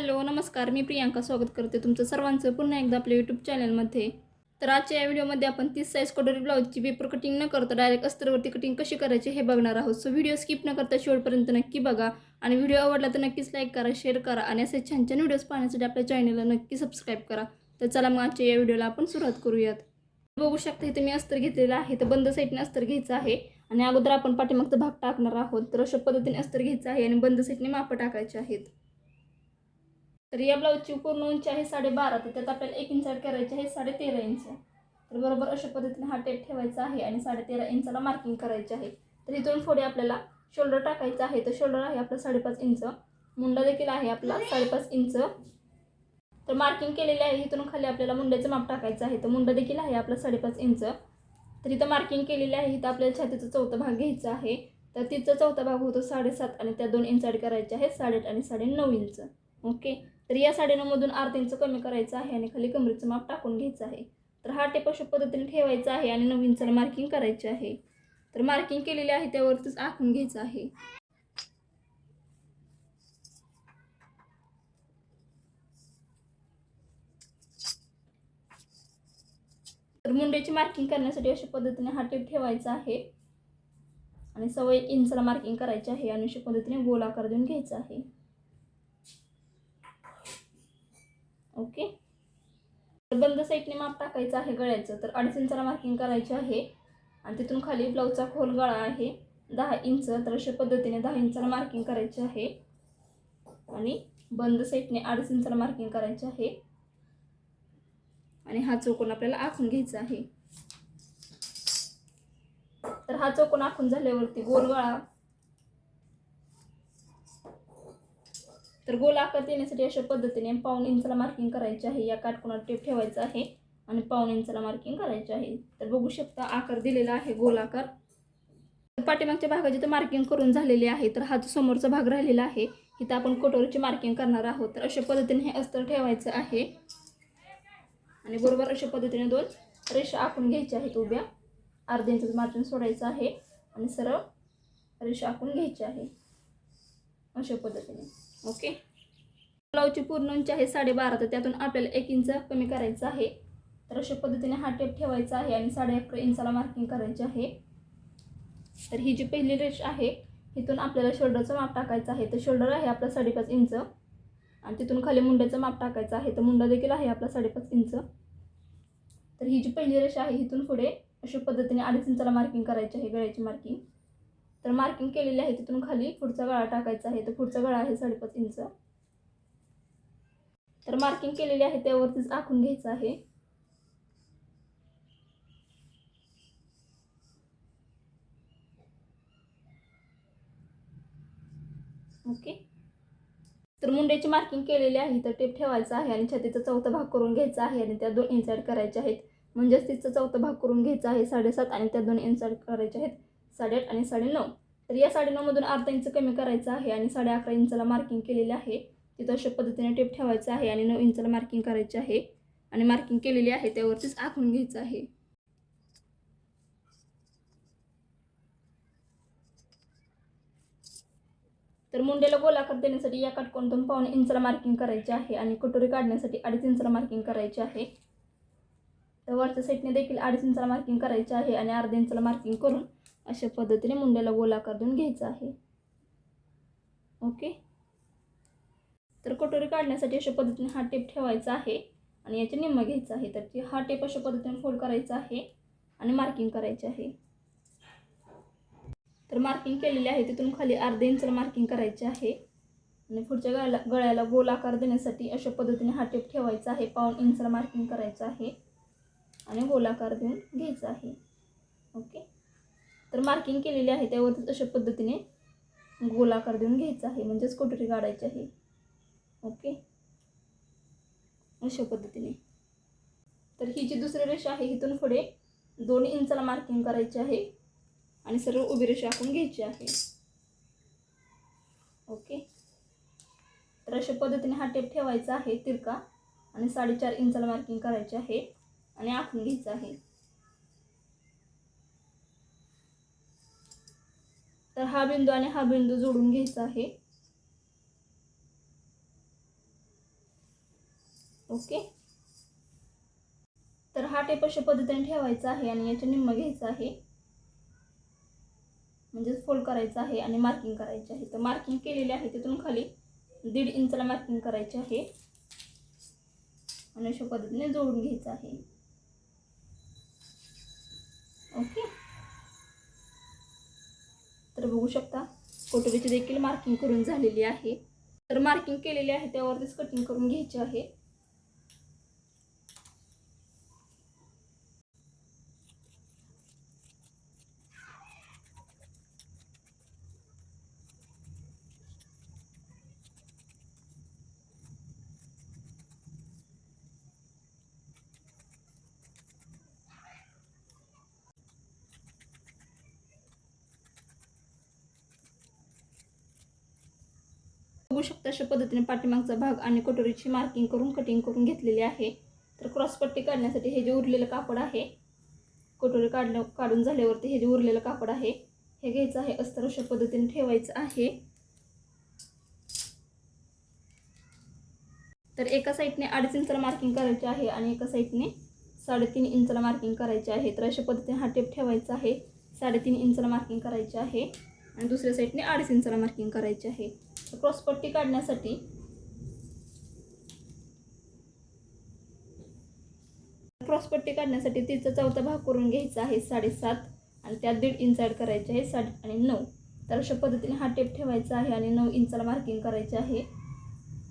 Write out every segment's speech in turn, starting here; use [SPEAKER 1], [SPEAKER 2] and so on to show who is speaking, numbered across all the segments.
[SPEAKER 1] Hello नमस्कार. मी प्रियांका स्वागत करते तुमचं सर्वांचं पुन्हा एकदा आपल्या यूट्यूब चॅनलमध्ये तर आजच्या या व्हिडिओमध्ये आपण तीस साईज कटोरी ब्लाऊजची पेपर कटिंग न करता डायरेक्ट अस्तरवरती कटिंग कशी करायची हे बघणार आहोत. सो व्हिडिओ स्किप न करता शेवटपर्यंत नक्की बघा. आणि व्हिडिओ आवडला तर नक्कीच लाईक करा शेअर करा आणि असे छान छान व्हिडिओज पाहण्यासाठी आपल्या चॅनलला नक्की सबस्क्राईब करा. तर चला मग आजच्या या व्हिडिओला आपण सुरुवात करूयात. बघू शकता इथे मी अस्तर घेतलेलं आहे. तर बंद साईडने अस्तर घ्यायचं आहे. आणि अगोदर आपण पाठीमागचा भाग टाकणार आहोत. तर अशा पद्धतीने अस्तर घ्यायचं आहे आणि बंद साईडने मापं टाकायचे आहेत. तर या ब्लाऊजची पूर्ण उंची आहे साडेबारा तर त्यात आपल्याला एक इंच करायची आहे साडेतेरा इंच तर बरोबर अशा पद्धतीने हा टेप ठेवायचा आहे आणि साडेतेरा इंचाला मार्किंग करायचे आहे. तर इथून पुढे आपल्याला शोल्डर टाकायचं आहे. तर शोल्डर आहे आपला साडेपाच इंच मुंडा देखील आहे आपला साडेपाच इंच तर मार्किंग केलेले आहे. इथून खाली आपल्याला मुंड्याचं माप टाकायचं आहे. तर मुंडा देखील आहे आपला साडेपाच इंच तर इथं मार्किंग केलेली आहे. इथं आपल्याला छातीचा चौथा भाग घ्यायचा आहे. तर तिचा चौथा भाग होतो साडेसात आणि त्या दोन इंच ॲड करायचे आहे साडेआठ आणि साडे नऊ इंच ओके तर या साडेनऊमधून अर्धा इंच कमी करायचं आहे आणि खाली कमरेचं माप टाकून घ्यायचं आहे. तर हा टेप अशा पद्धतीने ठेवायचा आहे आणि नऊ इंचाला मार्किंग करायचे आहे. तर मार्किंग केलेली आहे त्यावरतीच आखून घ्यायचं आहे. तर मुंड्याची मार्किंग करण्यासाठी अशा पद्धतीने हा टेप ठेवायचा आहे. आणि सवय इंचला मार्किंग करायची आहे आणि अशा पद्धतीने गोल आकार देऊन घ्यायचा आहे ओके तर बंद साईडने माप टाकायचं आहे गळ्याचं तर अडीच इंचाला मार्किंग करायचे आहे. आणि तिथून खाली ब्लाऊजचा खोल गळा आहे. दहा इंच तर अशा पद्धतीने दहा इंचाला मार्किंग करायचे आहे. आणि बंद साईडने अडीच इंचाला मार्किंग करायचे आहे. आणि हा चौकोन आपल्याला आखून घ्यायचा आहे. तर हा चौकोन आखून झाल्यावरती गोल गळा तर गोल आकार देण्यासाठी अशा पद्धतीने पाऊन इंचाला मार्किंग करायचे आहे. या काटकोणात टेप ठेवायचं आहे आणि पाऊन इंचाला मार्किंग करायचे आहे. तर बघू शकता आकार दिलेला आहे गोल आकार. तर पाठीमागच्या भागाची तर मार्किंग करून झालेली आहे तर हा जो समोरचा भाग राहिलेला आहे इथं आपण कटोरीची मार्किंग करणार आहोत. तर अशा पद्धतीने हे अस्तर ठेवायचं आहे. आणि बरोबर अशा पद्धतीने दोन रेषा आखून घ्यायच्या आहेत उभ्या. अर्ध्या इंचाचं मार्जिन सोडायचं आहे आणि सरळ रेषा आखून घ्यायची आहे. अशा पद्धतीने. ओके? ब्लाऊजची पूर्ण उंची आहे साडेबारा तर त्यातून आपल्याला एक इंच कमी करायचं आहे. तर अशा पद्धतीने हा टेप ठेवायचा आहे आणि साडे अकरा इंचाला मार्किंग करायची आहे. तर ही जी पहिली रेष आहे इथून आपल्याला शोल्डरचं माप टाकायचं आहे. तर शोल्डर आहे आपला साडेपाच इंच. आणि तिथून खाली मुंड्याचं माप टाकायचं आहे. तर मुंडा देखील आहे आपला साडेपाच इंच. तर ही जी पहिली रेष आहे इथून पुढे अशा पद्धतीने अडीच इंचाला मार्किंग करायची आहे गळ्याची मार्किंग तर मार्किंग केलेली आहे तिथून खाली. पुढचा गळा टाकायचा आहे. तर पुढचा गळा आहे साडेपाच इंच. तर मार्किंग केलेली आहे त्यावरतीच आखून घ्यायचं आहे. ओके तर मुंड्याची मार्किंग केलेली आहे. तर टेप ठेवायचा आहे आणि छातीचा चौथा भाग करून घ्यायचा आहे आणि त्या दोन इंच करायच्या आहेत. म्हणजेच तिचा चौथा भाग करून घ्यायचा आहे साडेसात आणि त्या दोन इंच करायच्या आहेत. साडेआठ आणि साडेनऊ. तर या साडेनऊमधून अर्धा इंच कमी करायचं आहे आणि साडे अकरा इंचाला मार्किंग केलेले आहे. तिथं अशा पद्धतीने टेप ठेवायचं आहे आणि नऊ इंचाला मार्किंग करायचे आहे. आणि मार्किंग केलेली आहे त्यावरतीच आखून घ्यायचं आहे. तर मुंडेला गोलाकार देण्यासाठी या काटकोणतून पावणे इंचला मार्किंग करायचे आहे आणि कटोरी काढण्यासाठी अडीच इंचला मार्किंग करायचे आहे. तर वरच्या साईडने देखील अडीच इंचला मार्किंग करायचे आहे आणि अर्ध्या इंचला मार्किंग करून अशा पद्धतीने मुंड्याला गोलाकार देऊन घ्यायचा आहे. ओके तर कटोरी काढण्यासाठी अशा पद्धतीने हा टेप ठेवायचा आहे आणि याचे निम्म घ्यायचं आहे. तर ती हा टेप अशा पद्धतीने फोल्ड करायचा आहे आणि मार्किंग करायचे आहे. तर मार्किंग केलेली आहे. तिथून खाली अर्धे इंचला मार्किंग करायचे आहे. आणि पुढच्या गळ्याला गळ्याला गोल आकार देण्यासाठी अशा पद्धतीने हा टेप ठेवायचा आहे. पाऊन इंचला मार्किंग करायचं आहे आणि गोलाकार देऊन घ्यायचा आहे. ओके तर मार्किंग केलेली आहे त्यावरतीच अशा पद्धतीने गोलाकार देऊन घ्यायचा आहे. म्हणजेच कोटरी काढायची आहे. ओके अशा पद्धतीने. तर ही जी दुसरी रेषा आहे इथून पुढे दोन इंचाला मार्किंग करायची आहे आणि सर्व उभी रेषा आखून घ्यायची आहे. ओके तर अशा पद्धतीने हा टेप ठेवायचा आहे तिरका आणि साडेचार इंचाला मार्किंग करायची आहे आणि आखून घ्यायचं आहे. तर हा बिंदू आणि हा बिंदू जोडून घ्यायचा आहे. ओके? तर हा टेप अशा पद्धतीने ठेवायचा आहे आणि याच्या निम्म घ्यायचा आहे. म्हणजेच फोल्ड करायचा आहे आणि मार्किंग करायचे आहे. तर मार्किंग केलेले आहे तिथून खाली दीड इंचला मार्किंग करायचे आहे. आणि अशा पद्धतीने जोडून घ्यायचं आहे. ओके? तर बघू शकता कोटरीची देखील मार्किंग करून झालेली आहे. तर मार्किंग केलेली आहे त्यावरतीच कटिंग करून घ्यायची आहे. बघू शकता अशा पद्धतीने पाठीमागचा भाग आणि कटोरीची मार्किंग करून कटिंग करून घेतलेली आहे. तर क्रॉसपट्टी काढण्यासाठी हे जे उरलेलं कापड आहे कटोरी काढल्या काढून झाल्यावरती हे जे उरलेलं कापड आहे हे घ्यायचं आहे. अस्तर अशा पद्धतीने ठेवायचं आहे. तर एका साईडने अडीच इंचाला मार्किंग करायचे आहे आणि एका साईडने साडेतीन इंचाला मार्किंग करायचे आहे. तर अशा पद्धतीने हा टेप ठेवायचा आहे. साडेतीन इंचाला मार्किंग करायचे आहे. आणि दुसऱ्या साईडने अडीच इंचाला मार्किंग करायचे आहे. क्रॉसपट्टी काढण्यासाठी. क्रॉसपट्टी काढण्यासाठी तिचा चौथा भाग करून घ्यायचा आहे साडेसात आणि त्यात दीड इंच ॲड करायचे आहे साडे आणि नऊ. तर अशा पद्धतीने हा टेप ठेवायचा आहे आणि नऊ इंचाला मार्किंग करायचे आहे.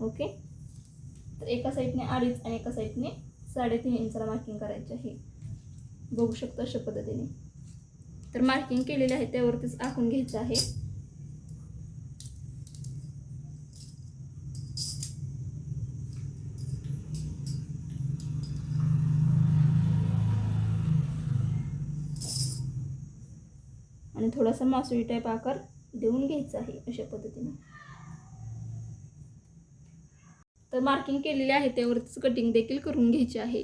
[SPEAKER 1] ओके? तर एका साईडने अडीच आणि एका साईडने साडेतीन इंचाला मार्किंग करायचे आहे. बघू शकतो अशा पद्धतीने. तर मार्किंग केलेले आहे त्यावरतीच आखून घ्यायचं आहे. आणि थोडासा मासुळी टाईप आकार देऊन घ्यायचा आहे अशा पद्धतीने. तर मार्किंग केलेले आहे त्यावरतीच कटिंग देखील करून घ्यायची आहे.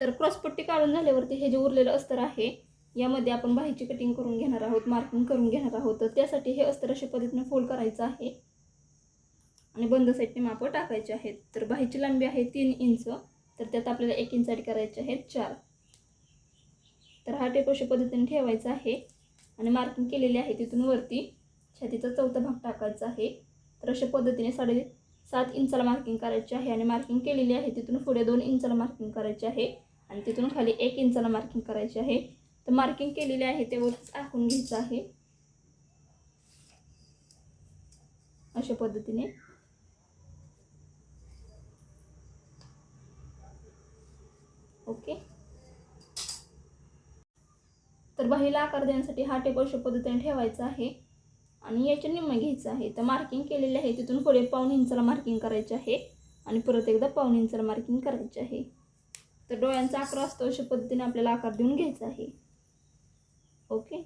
[SPEAKER 1] तर क्रॉसपट्टी काढून झाल्यावरती हे जे उरलेलं अस्तर आहे यामध्ये आपण बाहेरची कटिंग करून घेणार आहोत मार्किंग करून घेणार आहोत. तर त्यासाठी हे अस्तर अशा पद्धतीने फोल्ड करायचं आहे. आणि बंद साईडने मापं टाकायचे आहेत. तर बाहीची लांबी आहे तीन इंच. तर त्यात आपल्याला एक इंच ॲड करायचे आहेत चार. तर हा टेप अशा पद्धतीने ठेवायचा आहे. आणि मार्किंग केलेली आहे तिथून वरती. छातीचा चौथा भाग टाकायचा आहे. तर अशा पद्धतीने साडे सात इंचाला मार्किंग करायचे आहे. आणि मार्किंग केलेली आहे तिथून पुढे दोन इंचाला मार्किंग करायचे आहे. आणि तिथून खाली एक इंचाला मार्किंग करायचे आहे. तर मार्किंग केलेली आहे ते वरच आखून घ्यायचं आहे. अशा पद्धतीने ओके? तर बाहीला आकार देण्यासाठी हा टेप अशा पद्धतीने ठेवायचा आहे. आणि याच्या निम्मा घ्यायचं आहे. तर मार्किंग केलेले आहे. तिथून पुढे पाऊन इंचाला मार्किंग करायचे आहे. आणि परत एकदा पाऊन इंचाला मार्किंग करायचे आहे. तर डोळ्यांचा आकार असतो अशा पद्धतीने आपल्याला आकार देऊन घ्यायचा आहे. ओके?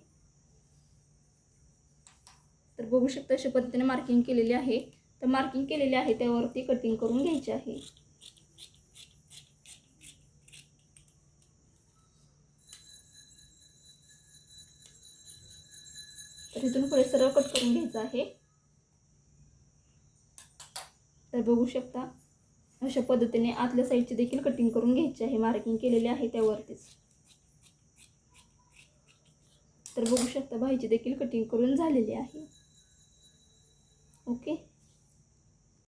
[SPEAKER 1] तर बघू शकता अशा पद्धतीने मार्किंग केलेली आहे. तर मार्किंग केलेली आहे त्यावरती कटिंग करून घ्यायची आहे. तर इथून पुढे सरळ कट करून घ्यायचं आहे. तर बघू शकता अशा पद्धतीने आतल्या साईडची देखील कटिंग करून घ्यायची आहे. मार्किंग केलेली आहे त्यावरतीच. तर बघू शकता बाईची देखील कटिंग करून झालेली आहे. ओके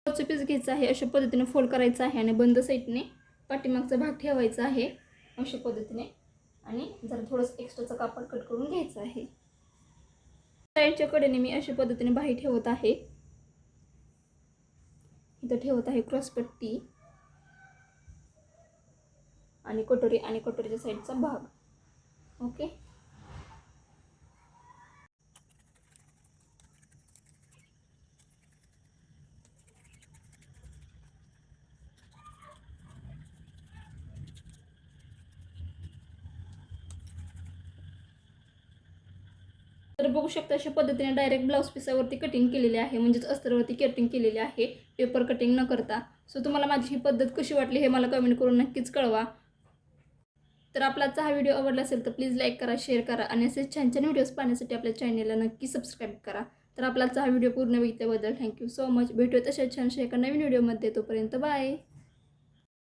[SPEAKER 1] पीस घ्यायचं आहे अशा पद्धतीने फोल्ड करायचं आहे आणि बंद साईडने पाठीमागचा भाग ठेवायचा आहे अशा पद्धतीने. आणि जरा थोडंसं एक्स्ट्राचं कापड कट करून घ्यायचं आहे. साईडच्या कडेने मी अशा पद्धतीने बाही ठेवत आहे. इथं ठेवत आहे क्रॉसपट्टी आणि कटोरी आणि कटोरीच्या साईडचा भाग. ओके? तर बघू शकता अशा पद्धतीने डायरेक्ट ब्लाऊज पिसावरती कटिंग केलेली आहे. म्हणजेच अस्तरवरती कटिंग केलेली आहे. पेपर कटिंग न करता. सो तुम्हाला माझी ही पद्धत कशी वाटली हे मला कमेंट करून नक्कीच कळवा. तर आपला आजचा हा व्हिडिओ आवडला असेल तर प्लीज लाईक करा शेअर करा आणि असेच छान छान व्हिडिओज पाहण्यासाठी आपल्या चॅनेलला नक्की सबस्क्राईब करा. तर आपला आजचा हा व्हिडिओ पूर्ण बघितल्याबद्दल थँक्यू सो मच भेटूया अशा छानशा एका नवीन व्हिडिओमध्ये तोपर्यंत बाय